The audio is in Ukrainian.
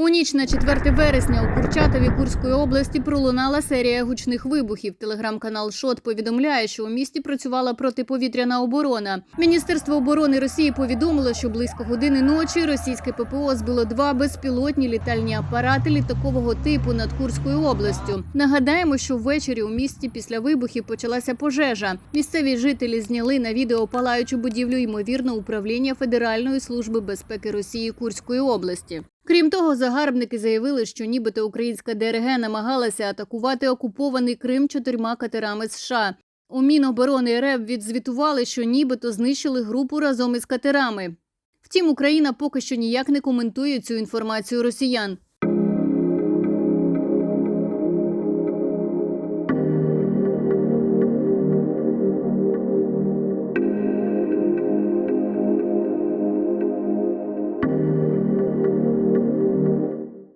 У ніч на 4 вересня у Курчатові Курської області пролунала серія гучних вибухів. Телеграм-канал Шот повідомляє, що у місті працювала протиповітряна оборона. Міністерство оборони Росії повідомило, що близько години ночі російське ППО збило два безпілотні літальні апарати літакового типу над Курською областю. Нагадаємо, що ввечері у місті після вибухів почалася пожежа. Місцеві жителі зняли на відео палаючу будівлю ймовірно управління Федеральної служби безпеки Росії Курської області. Крім того, загарбники заявили, що нібито українська ДРГ намагалася атакувати окупований Крим чотирма катерами США. У Міноборони РФ відзвітували, що нібито знищили групу разом із катерами. Втім, Україна поки що ніяк не коментує цю інформацію росіян.